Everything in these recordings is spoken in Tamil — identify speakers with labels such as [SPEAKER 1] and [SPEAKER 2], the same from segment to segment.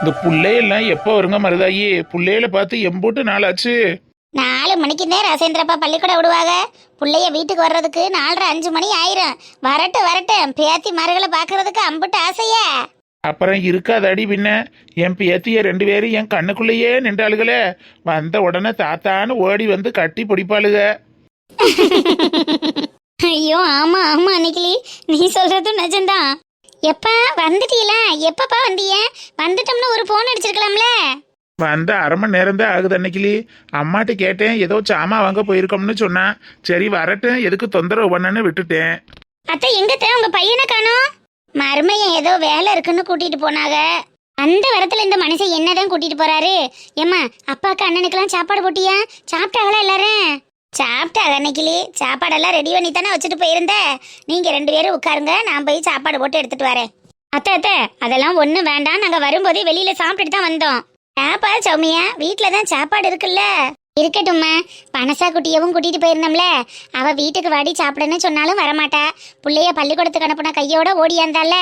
[SPEAKER 1] இந்த புள்ளையெல்லாம் எப்போ வருங்க மருதாயி? புள்ளையில பார்த்து எம்போட்டு நாளாச்சு.
[SPEAKER 2] நாலு மணிக்கு தான் ரசேந்திரப்பா பள்ளிக்கூடம் விடுவாங்க. பிள்ளைய வீட்டுக்கு வர்றதுக்கு நாலரை அஞ்சு மணி ஆயிரும். வரட்டும் வரட்டும். பேத்தி மருகளை பார்க்கறதுக்கு அம்புட்டு ஆசையா?
[SPEAKER 1] அப்புறம் இருக்காதடி பின்ன. என் பேத்திய ரெண்டு பேரும் என் கண்ணுக்குள்ளேயே நின்றாளுகளே. வந்த உடனே தாத்தான்னு ஓடி வந்து கட்டி பிடிப்பாளுக.
[SPEAKER 2] ஐயோ ஆமா ஆமா அன்னைக்கிளி. நீ சொல்றதும் நிஜம்தான். எப்பா வந்துட்டீல? எப்பப்பா வந்தீங்க? வந்துட்டோம்னு ஒரு போன் அடிச்சிருக்கலாம்ல?
[SPEAKER 1] வந்த அரை மணி நேரம் தான் ஆகுது அன்னைக்கிளி அம்மாட்ட கேட்டேன் ஏதோ சாமா வாங்க போயிருக்கோம்னு சொன்னான் சரி வரட்டும் எதுக்கு தொந்தரவு பண்ணனு விட்டுட்டேன்.
[SPEAKER 2] அத்தை எங்கத்த? உங்க பையனை காணோம். மருமையன் ஏதோ வேலை இருக்குன்னு கூட்டிட்டு போனாங்க அந்த வரத்துல இந்த மனுஷன் என்னதான் கூட்டிட்டு போறாரு? ஏம்மா அப்பாக்கு அண்ணனுக்கெல்லாம் சாப்பாடு போட்டியா? சாப்பிட்டாங்களா எல்லாரும்? சாப்பிட்டாங்க அன்னைக்கிளி சாப்பாடெல்லாம் ரெடி பண்ணி தானே வச்சுட்டு போயிருந்த. நீங்க ரெண்டு பேரும் உட்காருங்க நான் போய் சாப்பாடு போட்டு எடுத்துட்டு வரேன். அத்தை அத்தை அதெல்லாம் ஒன்றும் வேண்டாம். நாங்கள் வரும்போதே வெளியில சாப்பிட்டுட்டு தான் வந்தோம். ஏப்பா சௌமியா வீட்டில் தான் சாப்பாடு இருக்குல்ல? இருக்கட்டும்மா. பனசா குட்டியவும் கூட்டிட்டு போயிருந்தோம்ல. அவ வீட்டுக்கு வாடி சாப்பிடன்னு சொன்னாலும் வரமாட்டா. பிள்ளைய பள்ளிக்கூடத்துக்கு அனுப்புன கையோட ஓடியாந்தால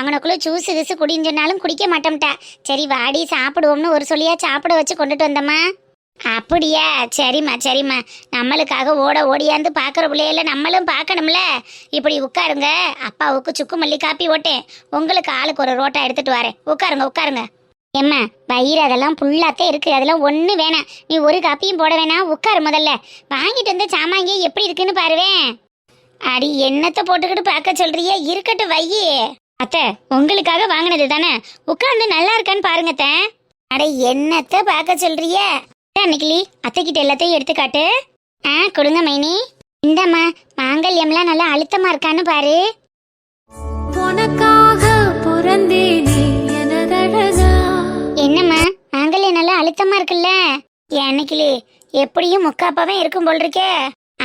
[SPEAKER 2] அவனுக்குள்ள ஜூஸ் கிசு குடின்னு சொன்னாலும் குடிக்க மாட்டோம்ட்டா. சரி வாடி சாப்பிடுவோம்னு ஒரு சொல்லியா சாப்பிட வச்சு கொண்டுட்டு வந்தம்மா. அப்படியா? சரிம்மா சரிம்மா. நம்மளுக்காக ஓட ஓடியாந்து பார்க்குற பிள்ளையில நம்மளும் பார்க்கணும்ல. இப்படி உட்காருங்க. அப்பாவுக்கு சுக்கு மல்லி காப்பி ஓட்டேன். உங்களுக்கு ஆளுக்கு ஒரு ரோட்டா எடுத்துட்டு வரேன். உட்காருங்க உட்காருங்க. ஏம்மா வயிறு அதெல்லாம் புல்லாத்தே இருக்கு. அதெல்லாம் ஒன்று வேணாம். நீ ஒரு காப்பியும் போட வேணாம். உட்காரு முதல்ல. வாங்கிட்டு வந்த சாமாங்க எப்படி இருக்குன்னு பாருவேன் அடி என்னத்தை போட்டுக்கிட்டு பார்க்க சொல்றியே? இருக்கட்டும் வையே. அத்தை உங்களுக்காக வாங்கினது தானே? உட்காந்து நல்லா இருக்கான்னு பாருங்க அத்தை. அட என்னத்தை பார்க்க சொல்றிய? அன்னைக்கிளி அத்தை கிட்ட எல்லாத்தையும் எடுத்துக்காட்டு. ஆ கொடுங்க மைனி. இந்தம்மா மாங்கல்யம்லாம் நல்லா அழுத்தமா இருக்கான்னு பாரு.
[SPEAKER 3] உனக்காக பிறந்தேன்
[SPEAKER 2] அழுத்தமா இருக்குல்ல? என்னைக்கிளி எப்படியும் முக்காப்பாவே இருக்கும் போல் இருக்கே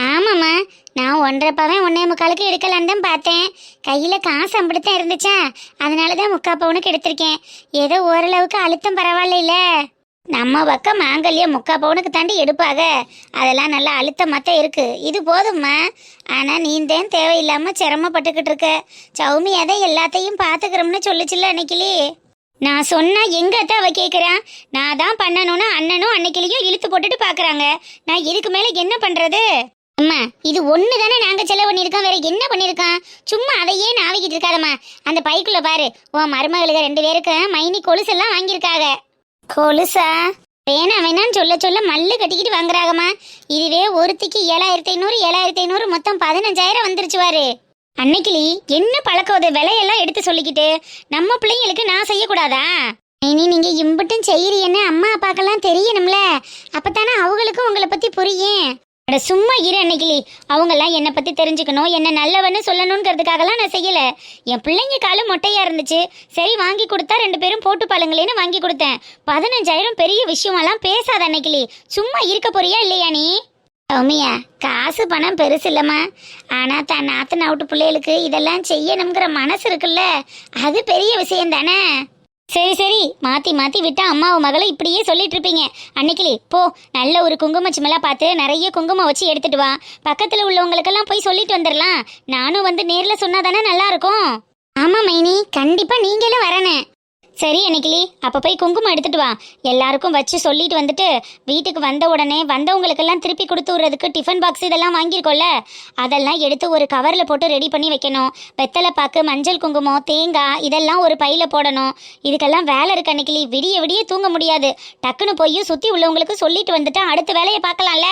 [SPEAKER 2] ஆமாம்மா நான் ஒன்றரைப்பாவே பவன் ஒன்னே முக்காலுக்கு எடுக்கலான்னு தான் பார்த்தேன். கையில் காசு அம்பிடுத்தான் இருந்துச்சா? அதனால தான் முக்காப்பவுனுக்கு எடுத்திருக்கேன். ஏதோ ஓரளவுக்கு அழுத்தம் பரவாயில்ல நம்ம பக்கம் மாங்கல்யம் முக்கா பவுனுக்கு தாண்டி எடுப்பாக. அதெல்லாம் நல்லா அழுத்தமாக இருக்கு. இது போதும்மா. ஆனால் நீந்தேன் தேவையில்லாமல் சிரமப்பட்டுக்கிட்டு இருக்க. சௌமி அதை எல்லாத்தையும் பார்த்துக்கிறோம்னு சொல்லுச்சுல்ல அன்னைக்கிளி நான் சொன்னா எங்க அத்தை அவ கேக்குறான் நான் தான் பண்ணணும்னு அண்ணனும் அன்னைக்கிலையும் இழுத்து போட்டுட்டு பாக்குறாங்க. நான் இதுக்கு மேல என்ன பண்றது? அம்மா இது ஒண்ணு தானே நாங்க செலவு பண்ணிருக்கோம் வேற என்ன பண்ணிருக்கோம் சும்மா அதையே நாவிக்கிட்டு இருக்காதம்மா. அந்த பைக்குள்ள பாரு உன் மருமகளுக்கு ரெண்டு பேருக்கு மைனி கொலுசெல்லாம் வாங்கியிருக்காங்க. கொலுசா? வேணாம் வேணான்னு சொல்ல சொல்ல மல்லு கட்டிக்கிட்டு வாங்குறாங்கம்மா. இதுவே ஒருத்திக்கு ஏழாயிரத்தி ஐநூறு ஏழாயிரத்தி ஐநூறு மொத்தம் பதினஞ்சாயிரம் வந்துருச்சுவாரு அன்னைக்கிளி என்ன பழக்கம் அது விலையெல்லாம் எடுத்து சொல்லிக்கிட்டு நம்ம பிள்ளைங்களுக்கு நான் செய்யக்கூடாதா? இனி நீங்க இம்பட்டும் செய்யறீன்னு அம்மா அப்பாக்கெல்லாம் தெரியணும்ல. அப்பத்தானே அவங்களுக்கும் உங்களை பத்தி புரியும். அட சும்மா இரு அன்னைக்கிளி அவங்கெல்லாம் என்னை பத்தி தெரிஞ்சுக்கணும் என்ன நல்லவன்னு சொல்லணுங்கிறதுக்காகலாம் நான் செய்யல. என் பிள்ளைங்க காலு மொட்டையா இருந்துச்சு. சரி வாங்கி கொடுத்தா ரெண்டு பேரும் போட்டு பழங்களேன்னு வாங்கி கொடுத்தேன். பதினஞ்சாயிரம் பெரிய விஷயமெல்லாம் பேசாத அன்னைக்கிளி சும்மா இருக்க போறியா இல்லையா நீ? சௌமியா காசு பணம் பெருசு இல்லம்மா. ஆனா தன் நாத்து நாட்டு பிள்ளைகளுக்கு இதெல்லாம் செய்யணுங்கிற மனசு இருக்குல்ல. அது பெரிய விஷயம் தானே? சரி சரி. மாத்தி மாத்தி விட்டா அம்மாவை மகளை இப்படியே சொல்லிட்டு இருப்பீங்க. அன்னைக்கிளி போ நல்ல ஒரு குங்கும சிமெல்லாம் பார்த்து நிறைய குங்குமம் வச்சு எடுத்துட்டு வா. பக்கத்துல உள்ளவங்களுக்கெல்லாம் போய் சொல்லிட்டு வந்துடலாம் நானும் வந்து நேர்ல சொன்னாதானே நல்லா இருக்கும். ஆமா மைனி. கண்டிப்பா நீங்களும் வரணும். சரி அன்னைக்கிளி அப்போ போய் குங்குமம் எடுத்துட்டு வா. எல்லாருக்கும் வச்சு சொல்லிட்டு வந்துட்டு வீட்டுக்கு வந்த உடனே வந்தவங்களுக்கெல்லாம் திருப்பி கொடுத்து விடுறதுக்கு டிஃபன் பாக்ஸ் இதெல்லாம் வாங்கியிருக்கோம்ல? அதெல்லாம் எடுத்து ஒரு கவரில் போட்டு ரெடி பண்ணி வைக்கணும். வெத்தலை பாக்கு மஞ்சள் குங்குமம் தேங்காய் இதெல்லாம் ஒரு பையில் போடணும். இதுக்கெல்லாம் வேலை இருக்கு அன்னைக்கிளி விடிய விடிய தூங்க முடியாது. டக்குன்னு போய் சுற்றி உள்ளவங்களுக்கு சொல்லிட்டு வந்துட்டு அடுத்த வேலையை பார்க்கலாம்ல?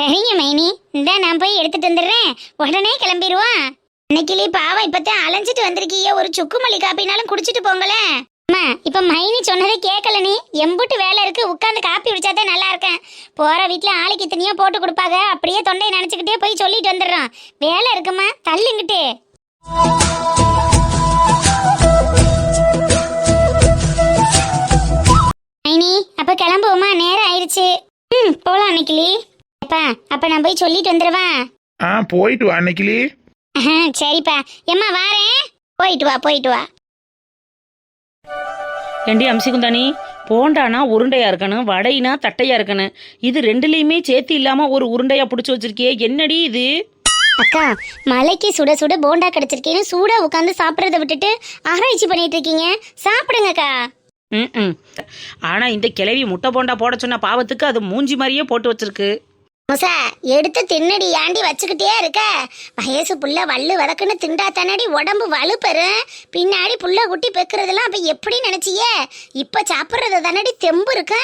[SPEAKER 2] சரிங்க மைனி. இந்த நான் போய் எடுத்துட்டு வந்துடுறேன். உடனே கிளம்பிடுவான் அன்னைக்கிளி பாவம் இப்பத்தான் அலைஞ்சிட்டு வந்திருக்கீங்க. ஒரு சுக்கு மல்லி காப்பினாலும் குடிச்சிட்டு போங்களேன். அம்மா இப்ப மைனி சொன்னதை கேட்கல நீ. எம்புட்டு வேலை இருக்கு உட்காந்து காப்பி குடிச்சாதான் நல்லா இருக்கேன். போற வீட்ல ஆளுக்கு இத்தனையோ போட்டு கொடுப்பாங்க. அப்படியே தொண்டையை நினைச்சுக்கிட்டே போய் சொல்லிட்டு வந்துடுறான் வேலை இருக்குமா? தள்ளுங்கிட்டு. மைனி அப்ப கிளம்புவோமா? நேரம் ஆயிடுச்சு ம் போலாம் அன்னைக்கிளி. அப்பா அப்ப நான் போய் சொல்லிட்டு வந்துடுவேன்
[SPEAKER 1] ஆ போயிட்டு வா அன்னைக்கிளி.
[SPEAKER 2] சரிப்பா. எம்மா வாரேன். போயிட்டு வா போயிட்டு வா.
[SPEAKER 4] ஏண்டி அம்சிகுந்தானி? போண்டானா உருண்டையா இருக்கணும் வடைனா தட்டையா இருக்கணும். இது ரெண்டுலயுமே சேர்த்து இல்லாம ஒரு உருண்டையா புடிச்சு வச்சிருக்கியே. என்னடி இது?
[SPEAKER 2] அக்கா மலைக்கு சுட சுட போண்டா கிடைச்சிருக்கேன்னு சூடா உட்காந்து சாப்பிட்றத விட்டுட்டு ஆராய்ச்சி பண்ணிட்டு இருக்கீங்க. சாப்பிடுங்கக்கா.
[SPEAKER 4] ம் ஆனா இந்த கிளவி முட்டை போண்டா போட சொன்ன பாவத்துக்கு அது மூஞ்சி மாதிரியே போட்டு வச்சிருக்கு.
[SPEAKER 2] முசா எடுத்து தின்னடி ஏண்டி வச்சுக்கிட்டே இருக்க? வயசு புள்ள வள்ளு வதக்குன்னு திண்டா தானடி உடம்பு வலுப்பெறும் பின்னாடி புள்ள குட்டி பெக்குறதெல்லாம் அப்ப எப்படி நினைச்சியே? இப்ப சாப்பிட்றது தானடி தெம்பு இருக்க?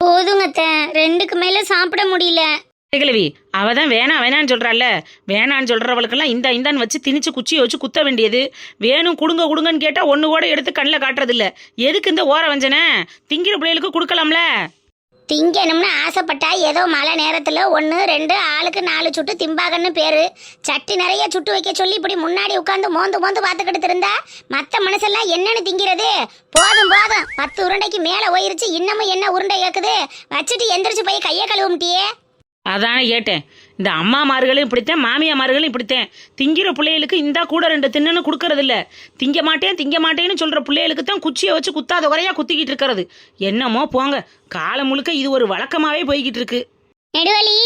[SPEAKER 2] போதுங்கத்த ரெண்டுக்கு மேல சாப்பிட முடியல.
[SPEAKER 4] கிழவி அவ தான் வேணாம் வேணான்னு சொல்றாள்ல. வேணான்னு சொல்றவளுக்கெல்லாம் இந்த இந்தான்னு வச்சு திணிச்சு குச்சியை வச்சு குத்த வேண்டியது. வேணும் கொடுங்க கொடுங்கன்னு கேட்டா ஒன்று கூட எடுத்து கண்ணில் காட்டுறதில்ல. எதுக்கு இந்த ஓர வஞ்சனை? திங்கிற பிள்ளைகளுக்கு கொடுக்கலாம்ல.
[SPEAKER 2] திங்கணும்னு ஆசைப்பட்டா ஏதோ மழை நேரத்தில் ஒன்று ரெண்டு ஆளுக்கு நாலு சுட்டு திம்பாகன்னு பேர். சட்டி நிறைய சுட்டு வைக்க சொல்லி இப்படி முன்னாடி உட்காந்து மோந்து மோந்து பார்த்துக்கிட்டு இருந்தா மற்ற மனசெல்லாம் என்னன்னு திங்கிறது. போதும் போதும். பத்து உருண்டைக்கு மேலே போயிருச்சு இன்னமும் என்ன உருண்டை கேட்குது வச்சுட்டு எந்திரிச்சு போய் கையை கழுவும்ட்டியே
[SPEAKER 4] அதான கேட்டேன். இந்த அம்மாமார்களும் இப்படித்தான் மாமியாமார்களும் இப்படித்தான் திங்கிற பிள்ளைகளுக்கு இந்தா கூட ரெண்டு தின்னுன்னு கொடுக்கறது இல்ல திங்க மாட்டேன் திங்க மாட்டேன்னு சொல்ற பிள்ளைகளுக்கு தான் குச்சியை வச்சு குத்தாத குறையா குத்திக்கிட்டு இருக்கிறது. என்னமோ போங்க காலம் முழுக்க இது ஒரு வழக்கமாவே போய்கிட்டு இருக்கு.
[SPEAKER 2] நெடுவலி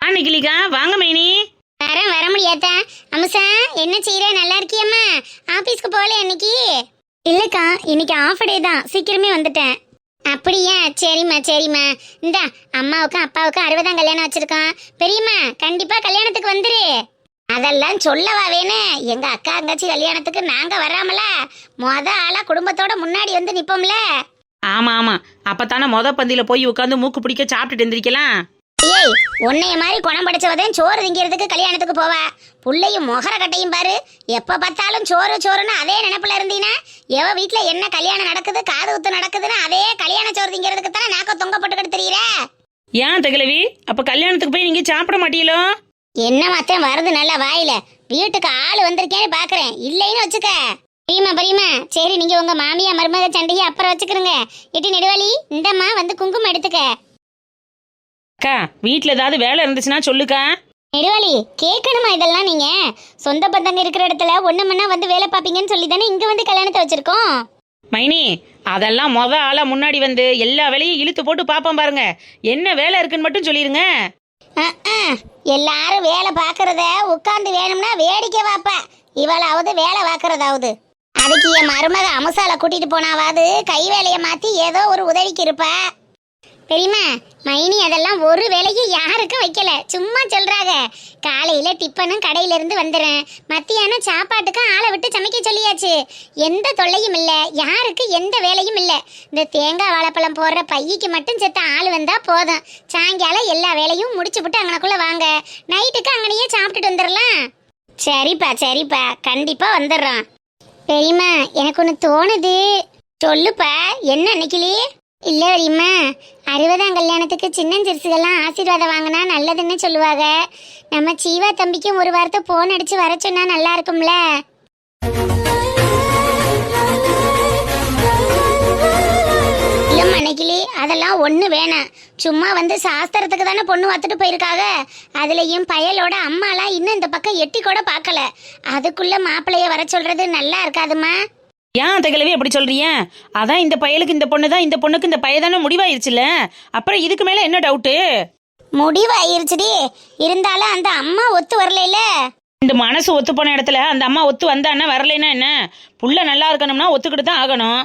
[SPEAKER 4] அன்னைக்கிளிக்கா வாங்க மைனி.
[SPEAKER 2] வரேன் வர முடியாதா? அம்சா என்ன செய்யற நல்லா இருக்கியம்மா? ஆபீஸ்க்கு போகல இன்னைக்கு? இல்லக்கா இன்னைக்கு ஆஃப் டே தான். சீக்கிரமே வந்துட்டேன். அப்படியா? சரிம்மா சரிம்மா. இந்தா அம்மாவுக்கும் அப்பாவுக்கும் அறுபதாம் கல்யாணம் வச்சிருக்கோம். பெரியம்மா கண்டிப்பா கல்யாணத்துக்கு வந்துரு. அதெல்லாம் சொல்லவா வேணும் எங்க அக்கா தங்கச்சி கல்யாணத்துக்கு நாங்க வராமல மொத ஆளா குடும்பத்தோட முன்னாடி வந்து நிப்போம்ல.
[SPEAKER 4] ஆமா ஆமா. அப்பதானே மொத பந்தியில போய் உட்காந்து மூக்கு பிடிக்க சாப்பிட்டுட்டு எந்திரிக்கலாம்?
[SPEAKER 2] ஏய் உன்னைய மாதிரி குணம் படிச்சவதான் சோறு திங்கிறதுக்கு கல்யாணத்துக்கு போவ. புள்ளையும் முகர கட்டையும் பாரு. எப்ப பார்த்தாலும் சோறு சோறுன்னு அதே நினைப்புல இருந்தீனா எவ வீட்ல என்ன கல்யாணம் நடக்குது காது குத்து நடக்குதுன்னு அதே கல்யாண சோறு திங்கிறதுக்கு தானே நாக்க தொங்க போட்டுக்கிட்டு தெரியற?
[SPEAKER 4] ஏன் தகலவி அப்ப கல்யாணத்துக்கு போய் நீங்க சாப்பிட மாட்டீங்களோ?
[SPEAKER 2] என்ன மாத்தம் வருது நல்லா வாயில. வீட்டுக்கு ஆள் வந்திருக்கேன்னு பாக்குறேன். இல்லைன்னு வச்சுக்க. பிரியமா பிரியமா சரி நீங்க உங்க மாமியா மருமக சண்டையை அப்புறம் வச்சுக்கிறங்க எட்டி நெடுவாளி இந்தம்மா வந்து குங்குமம் எடுத்துக்க.
[SPEAKER 4] அக்கா வீட்ல ஏதாவது வேலை இருந்துச்சுன்னா சொல்லுக்கா.
[SPEAKER 2] நெடுவாளி கேட்கணுமா இதெல்லாம் நீங்க? சொந்த பந்தங்க இருக்கிற இடத்துல ஒண்ணு மண்ணா வந்து வேலை பாப்பீங்கன்னு சொல்லி தானே இங்க வந்து கல்யாணத்தை வச்சிருக்கோம்.
[SPEAKER 4] மைனி அதெல்லாம் மொத ஆளா முன்னாடி வந்து எல்லா வேலையும் இழுத்து போட்டு பாப்போம் பாருங்க. என்ன வேலை இருக்குன்னு மட்டும் சொல்லிருங்க.
[SPEAKER 2] அஹ், அஹ். எல்லாரும் வேலை பாக்குறத உட்கார்ந்து வேணும்னா வேடிக்கை வாப்ப இவளாவது வேலை பார்க்கறதாவது. அதுக்கு என் மருமக அமுசால கூட்டிட்டு போனாவாது கை வேலையை மாத்தி ஏதோ ஒரு உதவிக்கு இருப்பா. பெரியம்மா மைனி அதெல்லாம் ஒரு வேலையும் யாருக்கும் வைக்கல. சும்மா சொல்றாங்க காலையில டிப்பனும் கடையில இருந்து வந்துடுறேன் மத்தியானம் சாப்பாட்டுக்கும் ஆளை விட்டு சமைக்க சொல்லியாச்சு. எந்த தொல்லையும் இல்ல. யாருக்கு எந்த வேலையும் இல்ல. இந்த தேங்காய் வாழைப்பழம் போடுற பையிக்கு மட்டும் செத்த ஆள் வந்தா போதும். சாயங்காலம் எல்லா வேலையும் முடிச்சு விட்டு அங்கனக்குள்ள வாங்க. நைட்டுக்கு அங்கனையே சாப்பிட்டுட்டு வந்துடலாம் சரிப்பா சரிப்பா. கண்டிப்பா வந்துடுறோம். பெரியம்மா எனக்கு ஒன்று தோணுது. சொல்லுப்பா என்ன அன்னைக்கிளி இல்லை பெரியம்மா அறுபதாம் கல்யாணத்துக்கு சின்னஞ்சிறுசுகள்லாம் ஆசீர்வாதம் வாங்கினா நல்லதுன்னு சொல்லுவாங்க நம்ம சீவா தம்பிக்கும் ஒரு வாரத்தை போன் அடிச்சு வர சொன்னா நல்லா இருக்கும்ல? இல்லம்மா அதெல்லாம் ஒன்று வேணாம். சும்மா வந்து சாஸ்திரத்துக்கு தானே பொண்ணு வத்துட்டு போயிருக்காங்க அதுலேயும் பயலோட அம்மாலாம் இன்னும் இந்த பக்கம் எட்டி கூட பார்க்கல. அதுக்குள்ள மாப்பிள்ளைய வர சொல்றது நல்லா இருக்காதுமா
[SPEAKER 4] ஏன் தகலவி அப்படி சொல்றீங்க அதான் இந்த பயலுக்கு இந்த பொண்ணு தான் இந்த பொண்ணுக்கு இந்த பையதானே முடிவாயிருச்சுல? அப்புறம் இதுக்கு மேல என்ன டவுட்டு
[SPEAKER 2] முடிவாயிருச்சுடி. இருந்தாலும் அந்த அம்மா ஒத்து வரல
[SPEAKER 4] இந்த மனசு ஒத்து போன இடத்துல அந்த அம்மா ஒத்து வந்தான்னா வரலைன்னா என்ன? புள்ள நல்லா இருக்கணும்னா ஒத்துக்கிட்டு தான் ஆகணும்.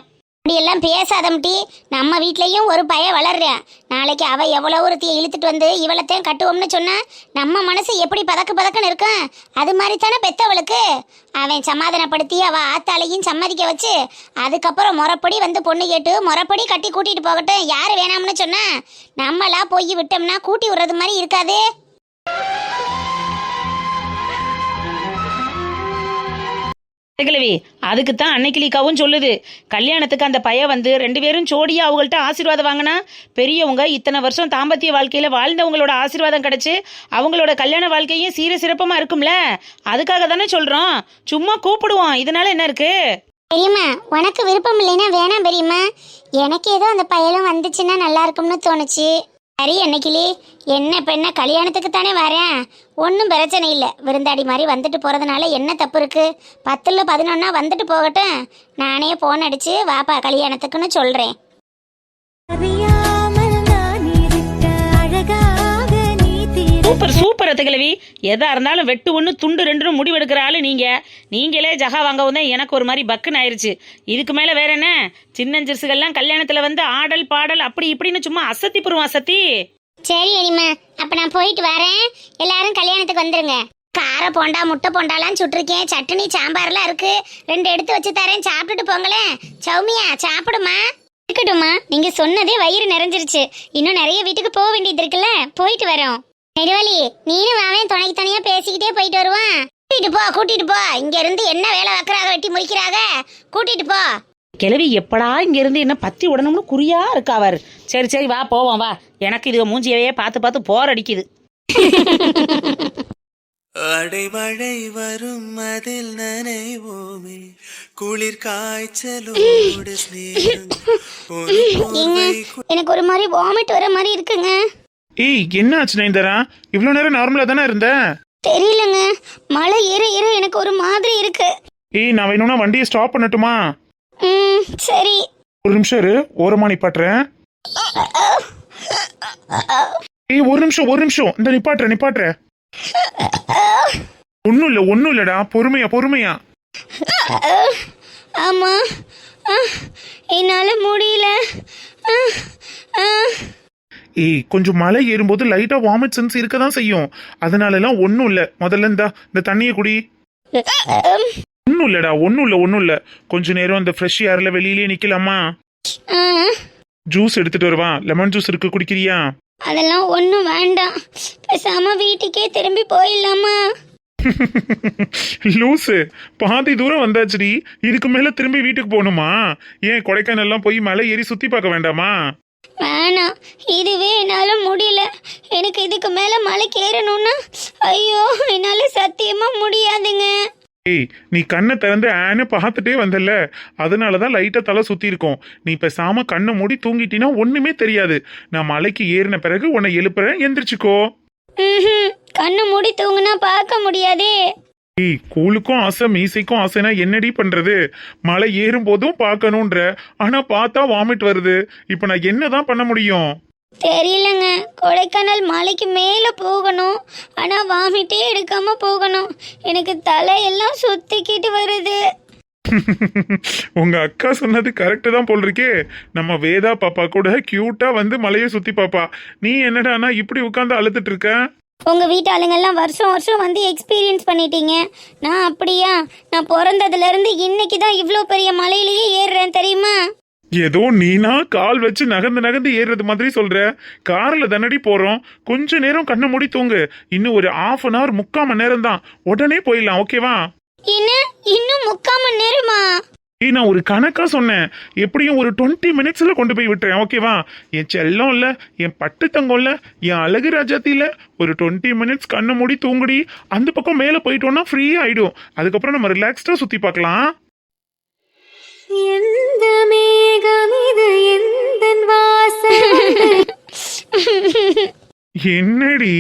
[SPEAKER 2] எல்லாம் பேசாதம்டி. நம்ம வீட்லேயும் ஒரு பய வளர்றேன் நாளைக்கு அவள் எவ்வளோ ஒருத்தியை இழுத்துட்டு வந்து இவளத்தையும் கட்டுவோம்னு சொன்னால் நம்ம மனசு எப்படி பதக்கு பதக்குன்னு இருக்கும்? அது மாதிரி தானே பெத்தவளுக்கு? அவன் சமாதானப்படுத்தி அவள் ஆத்தாலையும் சம்மதிக்க வச்சு அதுக்கப்புறம் முறப்படி வந்து பொண்ணு கேட்டு முறப்படி கட்டி கூட்டிகிட்டு போகட்டும். யார் வேணாம்னு சொன்னால் நம்மளா போய் விட்டோம்னா கூட்டி விடுறது மாதிரி இருக்காது.
[SPEAKER 4] கிழவி அதுக்கு தான் அன்னைக்கிளிக்காவும் சொல்லுது. கல்யாணத்துக்கு அந்த பையன் வந்து ரெண்டு பேரும் ஜோடியா அவங்கள்ட்ட ஆசீர்வாதம் வாங்கினா பெரியவங்க இத்தனை வருஷம் தாம்பத்திய வாழ்க்கையில வாழ்ந்தவங்களோட ஆசீர்வாதம் கிடைச்சு அவங்களோட கல்யாண வாழ்க்கையும் சீர சிறப்பமா இருக்கும்ல? அதுக்காக தானே சொல்றோம். சும்மா கூப்பிடுவோம். இதனால என்ன இருக்கு?
[SPEAKER 2] பெரியம்மா உனக்கு விருப்பம் இல்லைன்னா வேணாம் பெரியம்மா. எனக்கு ஏதோ அந்த பயலும் வந்துச்சுன்னா நல்லா இருக்கும்னு தோணுச்சு. சரி அன்னைக்கிளி என்ன இப்போ என்ன கல்யாணத்துக்கு தானே வரேன். ஒன்றும் பிரச்சனை இல்லை. விருந்தாடி மாதிரி வந்துட்டு போகிறதுனால என்ன தப்பு இருக்குது பத்தில் பதினொன்னா வந்துட்டு போகட்டும். நானே ஃபோன் அடித்து வாப்பா கல்யாணத்துக்குன்னு சொல்கிறேன்
[SPEAKER 4] சூப்பர் சூப்பர் அத்தகிழவி எதா இருந்தாலும் வெட்டு ஒன்று துண்டு ரெண்டுன்னு முடிவெடுக்கிற ஆளு நீங்க. நீங்களே ஜகா வாங்கவும் தான் எனக்கு ஒரு மாதிரி பக்குன்னு ஆயிடுச்சு இதுக்கு மேலே வேற என்ன? சின்னஞ்சிறுசுகள்லாம் கல்யாணத்தில் வந்து ஆடல் பாடல் அப்படி இப்படின்னு சும்மா அசத்தி போடுவோம் அசத்தி.
[SPEAKER 2] சரி அனிமா அப்போ நான் போயிட்டு வரேன். எல்லாரும் கல்யாணத்துக்கு வந்துருங்க. கார போண்டா முட்டை போண்டாலாம் சுட்டிருக்கேன். சட்னி சாம்பார்லாம் இருக்கு. ரெண்டு எடுத்து வச்சு தரேன். சாப்பிட்டுட்டு போங்களேன். சௌமியா சாப்பிடுமா? இருக்கட்டும்மா. நீங்க சொன்னதே வயிறு நிறைஞ்சிருச்சு. இன்னும் நிறைய வீட்டுக்கு போக வேண்டியது இருக்குல்ல? போயிட்டு வரோம். நெடுவலி நீனும் அவன் துணைக்கு தனியா பேசிக்கிட்டே போயிட்டு வருவான். கூட்டிட்டு போ கூட்டிட்டு போ. இங்க இருந்து என்ன வேலை வைக்கிறாக வெட்டி முடிக்கிறாக கூட்டிட்டு போ.
[SPEAKER 4] கிழவி எப்படா இங்க இருந்து என்ன பத்தி விடணும்னு குறியா இருக்காவர் சரி சரி வா போவோம் வா. எனக்கு இது மூஞ்சியவே பார்த்து பார்த்து போர் அடிக்குது.
[SPEAKER 5] அடைமழை வரும் அதில் நனைவோமே. குளிர் காய்ச்சலோடு
[SPEAKER 2] எனக்கு ஒரு மாதிரி வாமிட் வர மாதிரி இருக்குங்க.
[SPEAKER 1] ஏய் என்ன ஆச்சு நயன்தாரா? இவ்வளோ நேரம் நார்மலா தானே இருந்த?
[SPEAKER 2] தெரியலங்க. மழை ஏற ஏற எனக்கு ஒரு மாதிரி இருக்கு.
[SPEAKER 1] ஏய் நான் வேணும்னா வண்டியை ஸ்டாப் பண்ணட்டுமா?
[SPEAKER 2] ம் சரி.
[SPEAKER 1] ஒரு நிமிஷம் இரு ஓரமா நிப்பாட்டுறேன். ஏய் ஒரு நிமிஷம் ஒரு நிமிஷம். இந்த நிப்பாட்டுற நிப்பாட்டுற. ஒன்னும் இல்ல ஒன்னும் இல்லடா. பொறுமையா பொறுமையா.
[SPEAKER 2] ஆமா. என்னால முடியல. ஆ, ஆ.
[SPEAKER 1] ஏய் கொஞ்சம் மலை ஏறும்போது லைட்டா வாமிட் சென்ஸ் இருக்க தான் செய்யும். அதனால எல்லாம் ஒன்னும் இல்ல. முதல்ல இந்த இந்த தண்ணியை குடி. ஒன்னும் இல்லடா ஒன்னும் இல்ல ஒன்னும் இல்ல. கொஞ்ச நேரம் இந்த ஃப்ரெஷ் ஏர்ல வெளியிலேயே நிக்கலாமா?
[SPEAKER 2] ஆ,
[SPEAKER 1] ஜூஸ் எடுத்துட்டு வருவா லெமன் ஜூஸ் இருக்கு குடிக்கிறியா?
[SPEAKER 2] அதெல்லாம் ஒன்றும் வேண்டாம். பேசாம வீட்டுக்கே திரும்பி போயிடலாமா?
[SPEAKER 1] லூசு. பாதி தூரம் வந்தாச்சுடி. இதுக்கு மேல திரும்பி வீட்டுக்கு போகணுமா? ஏன் கொடைக்கானல்லாம் போய் மலை ஏறி சுத்தி பார்க்க வேண்டாமா?
[SPEAKER 2] வேணாம் இதுவே என்னால முடியல. எனக்கு இதுக்கு மேல மலைக்கு ஏறணும்னா ஐயோ என்னால சத்தியமா முடியாதுங்க.
[SPEAKER 1] ஏய் நீ கண்ணை திறந்து ஆன்னு பார்த்துட்டே வந்தல்ல. அதனாலதான் லைட்டா தலை சுத்தி இருக்கும். நீ பேசாம கண்ணை மூடி தூங்கிட்டினா ஒண்ணுமே தெரியாது. நான் மலைக்கு ஏறின பிறகு உன்னை எழுப்புறேன் எந்திரிச்சுக்கோ.
[SPEAKER 2] ம்ஹும். கண்ணு மூடி தூங்குனா பார்க்க முடியாதே.
[SPEAKER 1] ஏய் கூழுக்கும் ஆசை மீசைக்கும் ஆசைனா என்னடி பண்றது? மலை ஏறும் போதும் பார்க்கணுன்ற. ஆனா பார்த்தா வாமிட் வருது. இப்ப நான் என்னதான் பண்ண முடியும்?
[SPEAKER 2] தெரியலங்க. கொடைக்கானல் மலைக்கு மேலே போகணும். ஆனால் வாமிட்டே எடுக்காம போகணும். எனக்கு தலையெல்லாம் சுத்திக்கிட்டு வருது.
[SPEAKER 1] உங்க அக்கா சொன்னது கரெக்டு தான் போல் இருக்கே நம்ம வேதா பாப்பா கூட கியூட்டா வந்து மலையை சுத்தி பாப்பா. நீ என்னடானா இப்படி உட்காந்து அழுதுட்டு இருக்க?
[SPEAKER 2] உங்க வீட்டு வருஷம் வருஷம் வந்து எக்ஸ்பீரியன்ஸ் பண்ணிட்டீங்க. நான் அப்படியா? நான் பிறந்ததுல இருந்து இன்னைக்கு தான் இவ்வளோ பெரிய மலையிலேயே ஏறுறேன் தெரியுமா?
[SPEAKER 1] ஏதோ நீனா கால் வச்சு நகர்ந்து நகர்ந்து ஏறுறது மாதிரி சொல்ற. கார்ல தானடி போறோம். கொஞ்ச நேரம் கண்ணை மூடி தூங்கு. இன்னும் ஒரு ஆஃப் அன் ஹவர் முக்கால் மணி நேரம் தான் உடனே போயிடலாம் ஓகேவா
[SPEAKER 2] என்ன? இன்னும் முக்கால் மணி நேரமா?
[SPEAKER 1] ஏய் நான் ஒரு கணக்கா சொன்னேன். எப்படியும் ஒரு டுவெண்ட்டி மினிட்ஸ்ல கொண்டு போய் விட்டுறேன் ஓகேவா என் செல்லம் இல்ல என் பட்டு தங்கம் இல்ல என் அழகு ராஜாத்தி இல்ல. ஒரு டுவெண்ட்டி மினிட்ஸ் கண்ணை மூடி தூங்குடி. அந்த பக்கம் மேல போயிட்டோம்னா ஃப்ரீ ஆயிடும். அதுக்கப்புறம் நம்ம ரிலாக்ஸ்டா சுத்தி பார்க்கலாம்.
[SPEAKER 3] எந்த மேகம் இது? எந்த
[SPEAKER 1] என்னடி?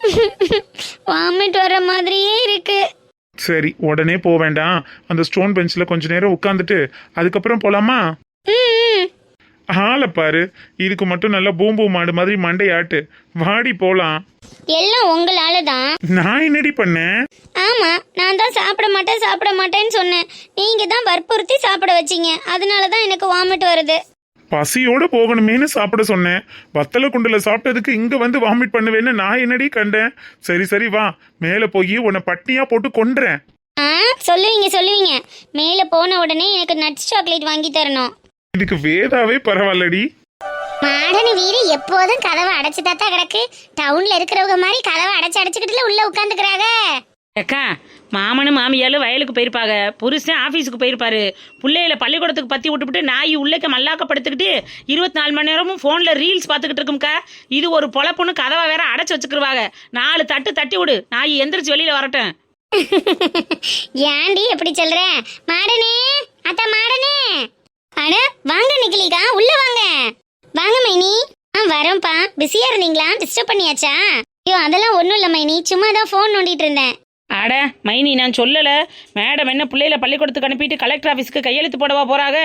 [SPEAKER 2] வாமிட் வர மாதிரியே இருக்கு.
[SPEAKER 1] சரி உடனே போக வேண்டாம். அந்த ஸ்டோன் பெஞ்சில் கொஞ்ச நேரம் உட்காந்துட்டு அதுக்கப்புறம் போலாமா? ஆளை பாரு இதுக்கு மட்டும் நல்லா பூம்பூ மாடு மாதிரி மண்டையாட்டு. வாடி போலாம்.
[SPEAKER 2] எல்லாம் உங்களால தான்.
[SPEAKER 1] நான் என்னடி பண்ணேன்
[SPEAKER 2] ஆமா நான் தான் சாப்பிட மாட்டேன் சாப்பிட மாட்டேன்னு சொன்னேன். நீங்க தான் வற்புறுத்தி சாப்பிட வச்சீங்க. அதனால தான் எனக்கு வாமிட் வருது.
[SPEAKER 1] பசியோட போகணுமேனு சாப்பிட சொன்னேன். வத்தல குண்டுல சாப்பிட்டதுக்கு இங்க வந்து வாமிட் பண்ணுவேன்னு நான் என்னடி கண்டேன்? சரி சரி வா. மேல போய் உன்னை பட்டியா போட்டு கொன்றேன்.
[SPEAKER 2] ஆ சொல்லுவீங்க சொல்லுவீங்க. மேலே போன உடனே எனக்கு நட்ஸ் சாக்லேட் வாங்கி தரணும்.
[SPEAKER 1] இதுக்கு வேதாவே பரவாயில்லடி.
[SPEAKER 2] மாடனு வீடு எப்போதும் கதவை அடைச்சுதா தான் கிடக்கு. டவுன்ல இருக்கிறவங்க மாதிரி கதவை அடைச்சு அடைச்சுக்கிட்டுல உள்ள உட்காந்துக்கிறாங்க
[SPEAKER 4] அக்கா மாமனும் மாமியாலும் வயலுக்கு போயிருப்பாங்க புருஷன் ஆஃபீஸுக்கு போயிருப்பாரு. பிள்ளையில பள்ளிக்கூடத்துக்கு பற்றி விட்டுவிட்டு நாய் உள்ளக்க மல்லாக்கப்படுத்துக்கிட்டு இருபத்தி நாலு மணி நேரமும் ஃபோனில் ரீல்ஸ் பார்த்துக்கிட்டு இருக்கும்க்கா. இது ஒரு பொழப்புன்னு கதவை வேற அடைச்சி வச்சுக்கிருவாங்க நாலு தட்டு தட்டி விடு. நாய் எந்திரிச்சு வெளியில் வரட்டும்.
[SPEAKER 2] ஏண்டி எப்படி சொல்ற? மாடனே அத்தா மாடனே. அட வாங்க நிக்கலிகா உள்ள வாங்க. வாங்க மைனி. ஆ வரோம்ப்பா. பிஸியா இருந்தீங்களா? டிஸ்டர்ப் பண்ணியாச்சா? ஐயோ அதெல்லாம் ஒன்றும் இல்லை மைனி. சும்மா தான் ஃபோன் நோண்டிட்டு இருந்தேன்.
[SPEAKER 4] அட மைனி நான் சொல்லலை. மேடம் என்ன பிள்ளையில பள்ளிக்கூடத்துக்கு அனுப்பிட்டு கலெக்டர் ஆஃபீஸ்க்கு கையெழுத்து போடவா போறாங்க?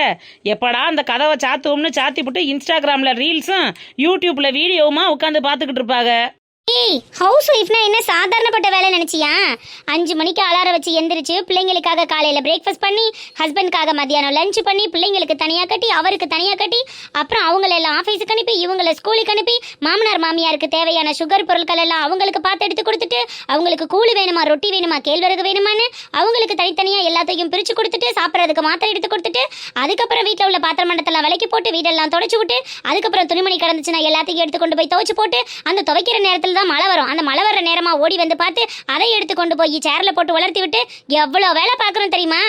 [SPEAKER 4] எப்படா அந்த கதவை சாத்துவோம்னு சாத்தி போட்டு இன்ஸ்டாகிராமில் ரீல்ஸும் யூடியூப்பில் வீடியோவுமா உட்காந்து பார்த்துக்கிட்டு இருப்பாங்க.
[SPEAKER 2] ஏய் ஹவுஸ் ஒய்ஃப்னா என்ன சாதாரணப்பட்ட வேலை நினைச்சியா? அஞ்சு மணிக்கு அலாரம் வச்சு எந்திரிச்சு பிள்ளைங்களுக்காக காலையில பிரேக்ஃபாஸ்ட் பண்ணி ஹஸ்பண்ட்காக மதியானம் லஞ்ச் பண்ணி பிள்ளைங்களுக்கு தனியா கட்டி அவருக்கு தனியா கட்டி அப்புறம் அவங்கள எல்லாம் ஆஃபீஸுக்கு அனுப்பி இவங்களை ஸ்கூலுக்கு அனுப்பி மாமனார் மாமியாருக்கு தேவையான சுகர் பொருட்கள் எல்லாம் அவங்களுக்கு பார்த்து எடுத்து கொடுத்துட்டு அவங்களுக்கு கூலி வேணுமா ரொட்டி வேணுமா கேழ்வரகு வேணுமான்னு அவங்களுக்கு தனித்தனியா எல்லாத்தையும் பிரிச்சு கொடுத்துட்டு சாப்பிட்றதுக்கு மாத்திரை எடுத்து கொடுத்துட்டு அதுக்கப்புறம் வீட்டில் உள்ள பாத்திர மண்டத்தெல்லாம் விலைக்கு போட்டு வீடெல்லாம் தொடச்சு விட்டு அதுக்கப்புறம் துணிமணி கிடந்துச்சுன்னா எல்லாத்தையும் எடுத்து கொண்டு போய் துவைச்சு போட்டு அந்த துவைக்கிற நேரத்தில் தான் மழை வரும். அந்த மழை வர்ற நேரமா ஓடி வந்து பார்த்து அதை எடுத்து கொண்டு போய் சேர்ல போட்டு வளர்த்தி விட்டு எவ்வளோ வேலை பார்க்குறோம் தெரியுமா?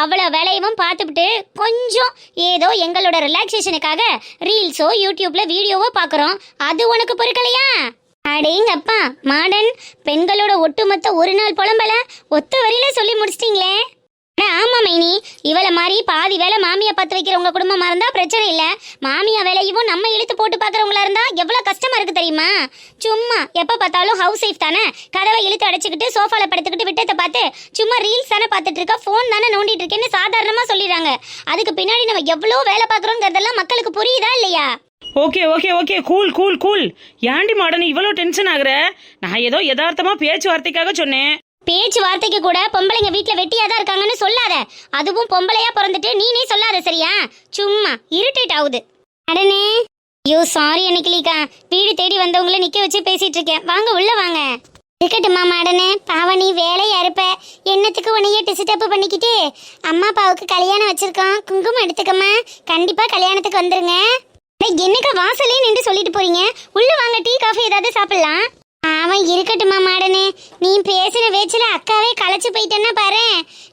[SPEAKER 2] அவ்வளோ வேலையவும் பார்த்துவிட்டு கொஞ்சம் ஏதோ எங்களோட ரிலாக்ஸேஷனுக்காக ரீல்ஸோ யூடியூப்ல வீடியோவோ பார்க்குறோம். அது உனக்கு பொறுக்கலையா? அடேங்கப்பா மாடன் பெண்களோட ஒட்டுமொத்த ஒரு நாள் புலம்பல. ஒத்த வரியில சொல்லி முடிச்சிட்டீங்களே. ஆமா மைனி. இவளை மாதிரி பாதி வேலை மாமியா பத்து வைக்கிறவங்க குடும்பமா இருந்தா பிரச்சனை இல்ல. மாமியா வேலையும் நம்ம இழுத்து போட்டு பாக்குறவங்களா இருந்தா எவ்வளவு கஷ்டமா இருக்கு தெரியுமா? சும்மா எப்ப பார்த்தாலும் ஹவுஸ் ஒய்ஃப் தானே. கதவை இழுத்து அடைச்சிக்கிட்டு சோஃபால படுத்துக்கிட்டு விட்டத்தை பார்த்து சும்மா ரீல்ஸ் தானே பார்த்துட்டு இருக்கா? ஃபோன் தானே நோண்டிட்டு இருக்கேன்னு சாதாரணமா சொல்லிடுறாங்க. அதுக்கு பின்னாடி நம்ம எவ்வளவு வேலை பார்க்குறோங்கிறதெல்லாம் மக்களுக்கு புரியுதா இல்லையா?
[SPEAKER 4] Okay okay okay. Cool cool cool ஏண்டி மாடன் இவ்வளோ டென்ஷன் ஆகுற? நான் ஏதோ யதார்த்தமா பேச்சுவார்த்தைக்காக சொன்னேன்.
[SPEAKER 2] பேச்சு வார்த்தைக்கு கூட பொம்பளைங்க வீட்ல வெட்டியா தான் இருக்காங்கன்னு சொல்லாத. அதுவும் பொம்பளையா பிறந்துட்டு நீனே சொல்லாத சரியா? சும்மா இரிட்டேட் ஆகுது அடனே. ஐயோ சாரி அன்னைக்கிலிக்கா. வீடு தேடி வந்தவங்கள நிக்க வச்சு பேசிட்டு இருக்கேன் வாங்க உள்ள வாங்க. இருக்கட்டுமா மாடனே பாவ நீ வேலையா இருப்ப. என்னத்துக்கு உன்னையே டிஸ்டர்ப் பண்ணிக்கிட்டு? அம்மா அப்பாவுக்கு கல்யாணம் வச்சிருக்கோம். குங்குமம் எடுத்துக்கம்மா. கண்டிப்பா கல்யாணத்துக்கு வந்துருங்க. என்னைக்கா என்னக்கா வாசலே நின்று சொல்லிட்டு போறீங்க? உள்ள வாங்க டீ காஃபி ஏதாவது சாப்பிடலாம்? அவன் இருக்கட்டுமா மாடனே. நீ பேசின பேச்சில் அக்காவே களைச்சு போயிட்டேன்னா பாரு.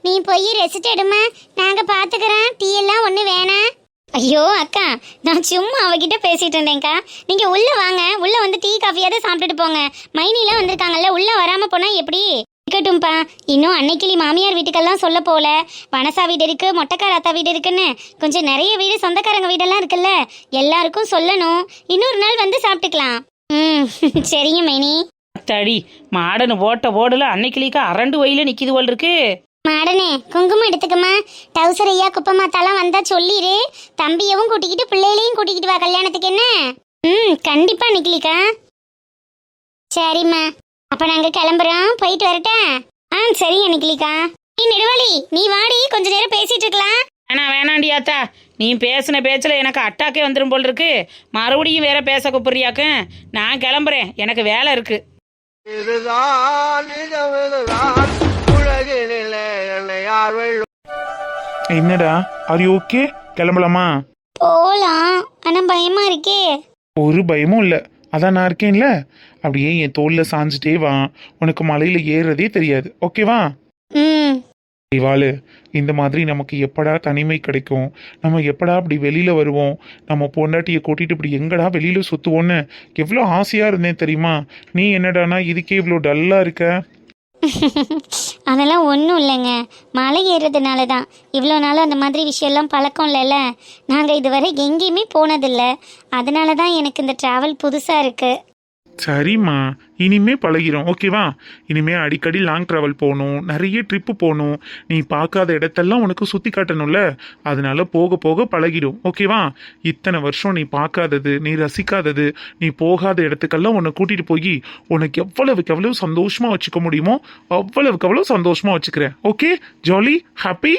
[SPEAKER 2] நீ போய் ரெசிட் எடுமா நாங்கள் பார்த்துக்கிறோம் டீ எல்லாம் வேணாம் ஐயோ அக்கா நான் சும்மா அவகிட்ட பேசிட்டு இருந்தேன்க்கா. நீங்கள் உள்ளே வாங்க. உள்ளே வந்து டீ காஃபியாவது சாப்பிட்டுட்டு போங்க. மைனிலாம் வந்திருக்காங்கல்ல உள்ளே வராமல் போனால் எப்படி? இருக்கட்டும்ப்பா. இன்னும் அன்னைக்கிளி மாமியார் வீட்டுக்கெல்லாம் சொல்ல போல. வனசா வீடு இருக்கு மொட்டைக்கார அத்தா வீடு இருக்குன்னு. கொஞ்சம் நிறைய வீடு சொந்தக்காரங்க வீடெல்லாம் இருக்குல்ல. எல்லாருக்கும் சொல்லணும். இன்னொரு நாள் வந்து சாப்பிட்டுக்கலாம். ம் சரிங்க மைனி.
[SPEAKER 4] தடி மாடன் ஓட்ட ஓடல அன்னைக்கிளிக்கா அரண்டு வயல நிக்கிது போல் இருக்கு
[SPEAKER 2] மாடனே குங்குமம் எடுத்துக்கம்மா. டவுசர் ஐயா குப்பமாத்தாலாம் வந்தா சொல்லிரு. தம்பியவும் கூட்டிக்கிட்டு பிள்ளைகளையும் கூட்டிக்கிட்டு வா கல்யாணத்துக்கு என்ன? ம் கண்டிப்பா நிக்கலிக்கா சரிம்மா. அப்ப நாங்க கிளம்புறோம். போயிட்டு வரட்டா? ஆ சரிங்க நிக்கலிக்கா நீ நெடுவாளி நீ வாடி. கொஞ்ச நேரம் பேசிட்டு இருக்கலாம்.
[SPEAKER 4] வேணாம் வேணாண்டி ஆத்தா. நீ பேசின பேச்சில் எனக்கு அட்டாக்கே வந்துடும் போல் இருக்கு மறுபடியும் வேற பேச கூப்பிடுறியாக்கும். நான் கிளம்புறேன். எனக்கு வேலை இருக்கு.
[SPEAKER 6] இதுதான் நிஜம் இதுதான் உலகினிலே என்னை யார் வெல்லும்?
[SPEAKER 1] என்னடா? ஆர் ஓகே கிளம்பலாமா?
[SPEAKER 2] போலாம். ஆனா பயமா இருக்கே?
[SPEAKER 1] ஒரு பயமும் இல்லை. அதான் நான் இருக்கேன்ல. அப்படியே என் தோல்ல சாஞ்சிட்டே வா. உனக்கு மலையில ஏறுறதே தெரியாது. ஓகேவா
[SPEAKER 2] ம்.
[SPEAKER 1] இவாளு இந்த மாதிரி நமக்கு எப்படா தனிமை கிடைக்கும்? நம்ம எப்படா இப்படி வெளியில் வருவோம்? நம்ம பொண்டாட்டியை கூட்டிகிட்டு இப்படி எங்கடா வெளியில் சுற்றுவோன்னு எவ்வளோ ஆசையாக இருந்தேன் தெரியுமா? நீ என்னடானா இதுக்கே இவ்வளோ டல்லாக இருக்க?
[SPEAKER 2] அதெல்லாம் ஒன்றும் இல்லைங்க. மலை ஏறுறதுனால தான் இவ்வளோ நாள் அந்த மாதிரி விஷயம்லாம் பழக்கம் இல்லைல்ல. நாங்கள் இதுவரை எங்கேயுமே போனதில்லை. அதனால தான் எனக்கு இந்த ட்ராவல் புதுசாக இருக்குது
[SPEAKER 1] சரிம்மா இனிமே பழகிறோம். ஓகேவா இனிமே அடிக்கடி லாங் டிராவல் போகணும் நிறைய ட்ரிப்பு போகணும். நீ பார்க்காத இடத்தெல்லாம் உனக்கு சுற்றி காட்டணும்ல? அதனால போக போக பழகிடும். ஓகேவா இத்தனை வருஷம் நீ பார்க்காதது நீ ரசிக்காதது நீ போகாத இடத்துக்கெல்லாம் உன்னை கூட்டிட்டு போய் உனக்கு எவ்வளவுக்கு எவ்வளவு சந்தோஷமா வச்சுக்க முடியுமோ அவ்வளவுக்கு அவ்வளவு சந்தோஷமா வச்சுக்கிறேன். ஓகே ஜாலி ஹாப்பி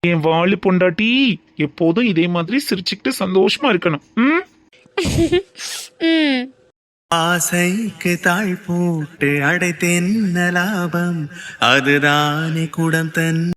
[SPEAKER 1] என் வாழு பொண்டாட்டி எப்போதும் இதே மாதிரி சிரிச்சுக்கிட்டு சந்தோஷமா இருக்கணும்.
[SPEAKER 2] ம்?
[SPEAKER 5] ஆசைக்கு தாழ் போட்டு அடைத்தென்ன லாபம்? அதுதானே குடம் தன்